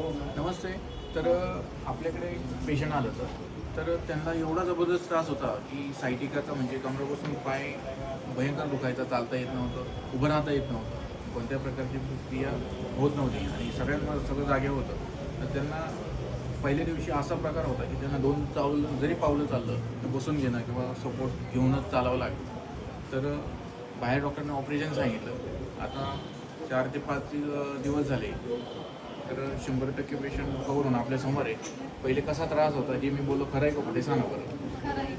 नमस्ते. तर आपल्याकडे पेशंट आलं होतं. तर त्यांना एवढा जबरदस्त त्रास होता की सायटिकाचा म्हणजे कमरेपासून पाय भयंकर दुखायचा चालता येत नव्हतं उभं राहता येत नव्हतं. कोणत्या प्रकारची क्रिया होत नव्हती. आणि सगळ्यांना सगळं जागे होतं. तर त्यांना पहिल्या दिवशी असा प्रकार होता की त्यांना दोन चावल जरी पावलं चाललं तर बसून घेणं किंवा सपोर्ट घेऊनच चालावं लागलं. तर बाहेर डॉक्टरने ऑपरेशन सांगितलं. आता चार ते पाच दिवस झाले. तर शंभर टक्के पेशंट कवर होऊन आपल्यासमोर आहे. पहिले कसा त्रास होता जे मी बोललो खरं आहे का खोटे? सांगा बरं. खरं आहे.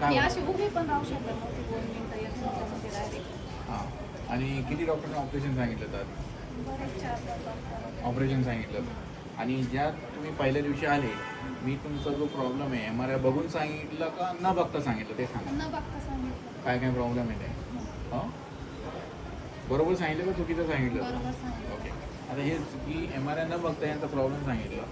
काय मी होतं? अशी उभी पण राहू शकत नव्हती दोन मिनिटं एक मिनिटामध्ये डायरेक्ट हां. आणि किती डॉक्टरने ऑपरेशन सांगितलं तर? बरेच चार पाच डॉक्टर ऑपरेशन सांगितलं. होतं आणि ज्या तुम्ही पहिल्या दिवशी आले मी तुमचा जो प्रॉब्लेम आहे एम आर आय बघून सांगितलं का न बघता सांगितलं? ते सांगा. न बघता सांगितलं. काय काय प्रॉब्लेम आहे ते? हां? बरोबर सांगितलं का चुकीचं सांगितलं? बरोबर सांगितलं. ओके आता हे की एम आर आय न बघता यांचा प्रॉब्लेम सांगितला.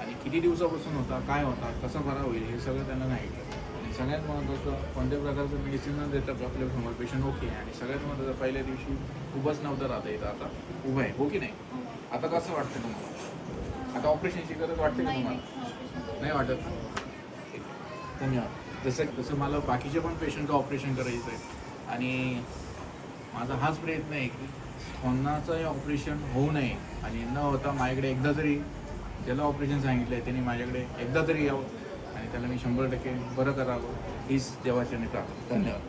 आणि किती दिवसापासून होता काय होता कसा बरा होईल हे सगळं त्यांना सांगितलं आणि सगळ्यात महत्त्वाचं कोणत्या प्रकारचं मेडिसिन न देता आपल्यासमोर पेशंट ओके आहे. आणि सगळ्यात महत्त्वाचं पहिल्या दिवशी उभंच नव्हतं राहता येतं आता. उभं आहे हो की नाही. आता कसं वाटतं तुम्हाला? आता ऑपरेशनची गरज वाटते का तुम्हाला? नाही वाटत. धन्यवाद. जसं जसं मला बाकीचे पण पेशंटचं ऑपरेशन करायचं आहे आणि माझा हाच प्रयत्न आहे की कोणाचं ऑपरेशन होऊ नये आणि न होता माझ्याकडे एकदा तरी ज्याला ऑपरेशन सांगितलं आहे त्यांनी माझ्याकडे एकदा तरी यावं आणि त्याला मी शंभर टक्के बरं करावं हीच देवाच्या प्रार्थना. धन्यवाद.